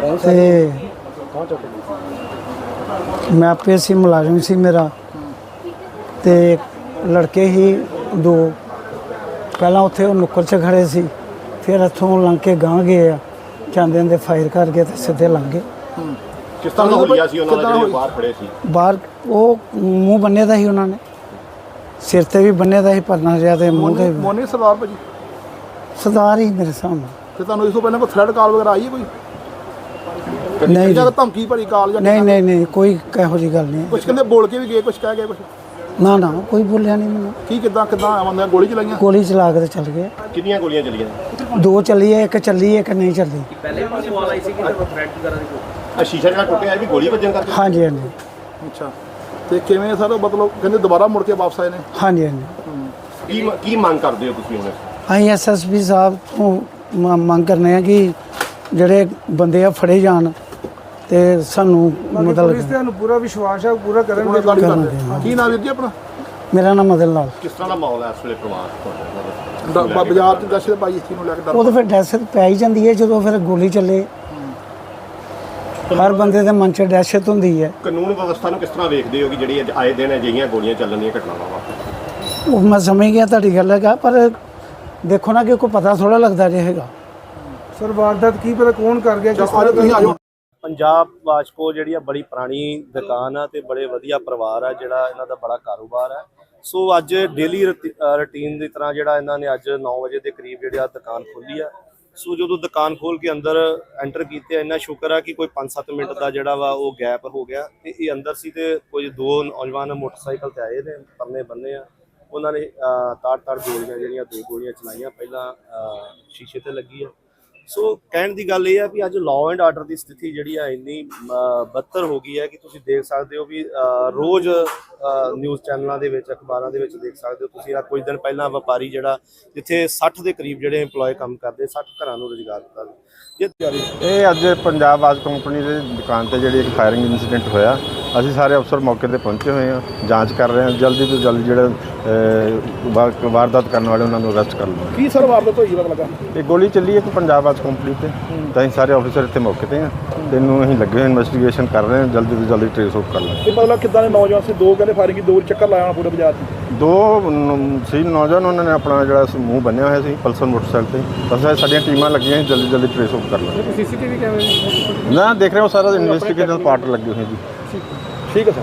ਤੇ ਮੈਂ ਆਪੇ ਸੀ ਮੁਲਾਜ਼ਮ ਸੀ ਮੇਰਾ। ਤੇ ਲੜਕੇ ਹੀ ਦੋ। ਪਹਿਲਾਂ ਉੱਥੇ ਉਹ ਨੁੱਕਰ 'ਚ ਖੜੇ ਸੀ ਫਿਰ ਇੱਥੋਂ ਲੰਘ ਕੇ ਗਾਂ ਗਏ ਆ। ਜਾਂਦੇ ਦੇ ਫਾਇਰ ਕਰ ਗਏ ਤੇ ਸਿੱਧੇ ਲੰਘ ਗਏ। ਕਿਸ ਤਰ੍ਹਾਂ ਦਾ ਹੋਈਆ ਸੀ ਉਹਨਾਂ ਦਾ ਜਿਹੜੇ ਬਾਹਰ ਖੜੇ ਸੀ? ਬਾਹਰ ਉਹ ਮੂੰਹ ਬੰਨੇ ਦਾ ਸੀ ਉਹਨਾਂ ਨੇ। ਸਿਰ ਤੇ ਵੀ ਬੰਨੇ ਦਾ ਸੀ ਪਰਨਾ ਜਿਹਾ ਤੇ ਮੂੰਹ ਤੇ ਵੀ। ਮੋਨੀ ਸਰਦਾਰ ਭਾਜੀ? ਸਰਦਾਰ ਹੀ ਮੇਰੇ ਸਾਹਮਣੇ। ਤੇ ਤੁਹਾਨੂੰ ਇਸ ਤੋਂ ਪਹਿਲਾਂ ਕੋਈ ਥ੍ਰੈਡ ਕਾਲ ਵਗੈਰਾ ਆਈ ਹੈ ਕੋਈ? ਨਹੀਂ ਜਾਂ ਜੀ। ਧਮਕੀ ਭਰੀ ਕਾਲ ਜਾਂ ਨਹੀਂ ਨਹੀਂ ਨਹੀਂ ਕੋਈ ਇਹੋ ਜੀ ਗੱਲ ਨਹੀਂ। ਕੁਝ ਕਹਿੰਦੇ ਬੋਲ ਕੇ ਵੀ ਗਏ ਕੁਝ ਕਹਿ ਗਏ ਕੁਝ ਨਾ ਨਾ ਕੋਈ ਬੋਲਿਆ ਨਹੀਂ ਮੈਨੂੰ। ਕੀ ਕਿਦਾਂ ਕਿਦਾਂ ਆਉਂਦੇ ਗੋਲੀ ਚਲਾਈਆਂ? ਗੋਲੀ ਚਲਾ ਕੇ ਤੇ ਚੱਲ ਗਏ। ਕਿੰਨੀਆਂ ਗੋਲੀਆਂ ਚੱਲੀਆਂ? ਦੋ ਚੱਲੀ ਹੈ ਇੱਕ ਚੱਲੀ ਹੈ ਇੱਕ ਨਹੀਂ ਚੱਲੀ। ਆ ਸ਼ੀਸ਼ਾ ਜਿਹੜਾ ਟੁੱਟਿਆ ਇਹ ਵੀ ਗੋਲੀ ਵੱਜਣ ਕਰਕੇ? ਹਾਂਜੀ ਹਾਂਜੀ। ਅੱਛਾ। ਤੇ ਕਿਵੇਂ ਸਰ ਮਤਲਬ ਕਹਿੰਦੇ ਦੁਬਾਰਾ ਮੁੜ ਕੇ ਵਾਪਸ ਆਏ ਨੇ? ਹਾਂਜੀ ਹਾਂਜੀ। ਕੀ ਕੀ ਮੰਗ ਕਰਦੇ ਹੋ ਤੁਸੀਂ ਹੁਣ? ਅਸੀਂ ਐਸਐਸਪੀ ਸਾਹਿਬ ਤੋਂ ਮੰਗ ਕਰਨੇ ਆ ਕਿ ਜਿਹੜੇ ਬੰਦੇ ਆ ਫੜੇ ਜਾਣ। ਤੇ ਸਾਨੂੰ ਮਤਲਬ ਤੁਹਾਨੂੰ ਪੂਰਾ ਵਿਸ਼ਵਾਸ ਹੈ ਪੂਰਾ ਕਰਨ ਉਹਨੇ ਗਾੜੀ ਕਰਨਗੇ, ਕੀ ਨਾਮ ਵੀਰ ਜੀ ਆਪਣਾ? ਮੇਰਾ ਨਾਮ ਮਦਨ ਲਾਲ। ਕਿਸ ਤਰ੍ਹਾਂ ਦਾ ਮਾਹੌਲ ਹੈ ਇਸ ਵੇਲੇ ਪਰਿਵਾਰ ਤੁਹਾਡਾ ਬਾਜ਼ਾਰ ਚ ਦਸ਼ਤ ਪਾਈ ਇਸ ਚੀਜ਼ ਨੂੰ ਲੈ ਕੇ ਡਰ ਉਹ ਤਾਂ ਫਿਰ ਦਹਿਸ਼ਤ ਪੈ ਹੀ ਜਾਂਦੀ ਹੈ ਜਦੋਂ ਫਿਰ ਗੋਲੀ ਚੱਲੇ। ਹਰ ਬੰਦੇ ਦੇ ਮਨ 'ਚ ਦਹਿਸ਼ਤ ਹੁੰਦੀ ਹੈ। ਕਾਨੂੰਨ ਵਿਵਸਥਾ ਨੂੰ ਕਿਸ ਤਰ੍ਹਾਂ ਵੇਖਦੇ ਹੋ ਕਿ ਜਿਹੜੀ ਅੱਜ ਆਏ ਦਿਨ ਅਜਿਹੀਆਂ ਗੋਲੀਆਂ ਚੱਲਣ ਦੀਆਂ ਘਟਨਾਵਾਂ ਵਾਪਰ ਉਹ ਮੈਂ ਸਮਝ ਗਿਆ ਤੁਹਾਡੀ ਗੱਲ ਹੈਗਾ ਪਰ ਦੇਖੋ ਨਾ ਕਿ ਕੋਈ ਪਤਾ ਥੋੜਾ ਲੱਗਦਾ ਜੇ ਹੈਗਾ। ਸਰ ਵਾਰਦਾਤ ਕੀ ਪਤਾ ਕੌਣ ਕਰ ਗਿਆ ਕਿਸ ਜਾਓ। ਪੰਜਾਬ ਵਾਸ਼ਕੋ ਜਿਹੜੀ ਆ ਬੜੀ ਪੁਰਾਣੀ ਦੁਕਾਨ ਆ ਤੇ ਬੜੇ ਵਧੀਆ ਪਰਿਵਾਰ ਆ ਜਿਹੜਾ ਇਹਨਾਂ ਦਾ ਬੜਾ ਕਾਰੋਬਾਰ ਆ। ਸੋ ਅੱਜ ਡੇਲੀ ਰੁਟੀਨ ਦੀ ਤਰ੍ਹਾਂ ਜਿਹੜਾ ਇਹਨਾਂ ਨੇ ਅੱਜ 9 ਵਜੇ ਦੇ ਕਰੀਬ ਜਿਹੜੀ ਆ ਦੁਕਾਨ ਖੋਲੀ ਆ। ਸੋ ਜਦੋਂ ਦੁਕਾਨ ਖੋਲ ਕੇ ਅੰਦਰ ਐਂਟਰ ਕੀਤੇ, ਇੰਨਾ ਸ਼ੁਕਰ ਆ ਕਿ ਕੋਈ 5-7 ਮਿੰਟ ਦਾ ਜਿਹੜਾ ਵਾ ਉਹ ਗੈਪ ਹੋ ਗਿਆ ਤੇ ਇਹ ਅੰਦਰ ਸੀ ਤੇ ਕੋਈ ਦੋ ਨੌਜਵਾਨ ਮੋਟਰਸਾਈਕਲ ਤੇ ਆਏ ਨੇ, ਪਰਨੇ ਬੰਨੇ ਆ। ਉਹਨਾਂ ਨੇ ਤਾੜ ਤਾੜ ਗੋਲੀਆਂ ਜਿਹੜੀਆਂ ਦੋ ਗੋਲੀਆਂ ਚਲਾਈਆਂ। ਪਹਿਲਾਂ ਸ਼ੀਸ਼ੇ ਤੇ ਲੱਗੀ ਆ। ਸੋ ਕਹਿਣ ਦੀ ਗੱਲ ਇਹ ਆ ਵੀ ਅੱਜ ਲਾਅ ਐਂਡ ਆਰਡਰ ਦੀ ਸਥਿਤੀ ਜਿਹੜੀ ਆ ਇੰਨੀ ਅਹ, ਬੱਤਰ ਹੋ ਗਈ ਹੈ ਕਿ ਤੁਸੀਂ ਦੇਖ ਸਕਦੇ ਹੋ ਵੀ ਰੋਜ਼ ਨਿਊਜ਼ ਚੈਨਲਾਂ ਦੇ ਵਿੱਚ ਅਖਬਾਰਾਂ ਦੇ ਵਿੱਚ ਦੇਖ ਸਕਦੇ ਹੋ ਤੁਸੀਂ। ਆ ਕੁਝ ਦਿਨ ਪਹਿਲਾਂ ਵਪਾਰੀ ਜਿਹੜਾ ਜਿੱਥੇ 60 ਦੇ ਕਰੀਬ ਜਿਹੜੇ EMPLOYE ਕੰਮ ਕਰਦੇ 60 ਘਰਾਂ ਨੂੰ ਰੁਜ਼ਗਾਰ ਦਿੱਤਾ। ਜੇ ਇਹ ਅੱਜ ਪੰਜਾਬ ਆਜ ਕੰਪਨੀ ਦੇ ਦੁਕਾਨ ਤੇ ਜਿਹੜੀ ਇੱਕ ਫਾਇਰਿੰਗ ਇਨਸੀਡੈਂਟ ਹੋਇਆ ਅਸੀਂ ਸਾਰੇ ਅਫਸਰ ਮੌਕੇ ਤੇ ਪਹੁੰਚੇ ਹੋਏ ਹਾਂ ਜਾਂਚ ਕਰ ਰਹੇ ਹਾਂ ਜਲਦੀ ਤੋਂ ਜਲਦੀ ਜਿਹੜੇ ਵਾਰਦਾਤ ਕਰਨ ਵਾਲੇ ਉਹਨਾਂ ਨੂੰ ਅਰੈਸਟ ਕਰ ਲਵਾਂਗੇ ਕੀ ਸਰ ਵਾਰਦਾਤ ਹੋਈ ਪਤਾ ਲੱਗਾ? ਇਹ ਗੋਲੀ ਚੱਲੀ ਇੱਕ ਪੰਜਾਬ ਆਜ ਕੰਪਨੀ ਤੇ ਤਾਂ ਅਸੀਂ ਸਾਰੇ ਅਫਸਰ ਇੱਥੇ ਮੌਕੇ ਤੇ ਹਾਂ। ਤੇ ਇਹਨੂੰ ਅਸੀਂ ਲੱਗੇ ਹੋਏ ਇਨਵੈਸਟੀਗੇਸ਼ਨ ਕਰ ਰਹੇ ਹਾਂ ਜਲਦੀ ਤੋਂ ਜਲਦੀ ਟ੍ਰੇਸ ਆਊਟ ਕਰ ਲਾਂਗੇ ਇਹ ਮਤਲਬ ਕਿਦਾਂ ਦੇ ਨੌਜਵਾਨ ਸੀ? ਦੋ ਕਹਿੰਦੇ ਫਾਇਰਿੰਗ ਦੋ ਚੱਕਰ ਲਾਇਆ ਪੂਰੇ ਬਾਜ਼ਾਰ 'ਚ। ਦੋ ਨ- ਸੀ ਨੌਜਵਾਨ ਉਹਨਾਂ ਨੇ ਆਪਣਾ ਜਿਹੜਾ ਮੂੰਹ ਬੰਨਿਆ ਹੋਇਆ ਸੀ ਪਲਸਰ ਮੋਟਰਸਾਈਕਲ ਤੇ। ਇਹ ਸਾਡੀਆਂ ਟੀਮਾਂ ਲੱਗੀਆਂ ਜਲਦੀ ਜਲਦੀ ਟ੍ਰੇਸ ਆਊਟ ਕਰ ਲਾਂਗੇ ਸੀਸੀਟੀਵੀ ਕੈਮਰੇ? ਨਾ ਦੇਖ ਰਹੇ ਹੋ ਸਾਰਾ ਇਨਵੈਸਟੀਗੇਸ਼ਨ ਪਾਰਟ ਲੱਗੇ ਹੋਏ ਜੀ। ਠੀਕ ਹੈ ਸਰ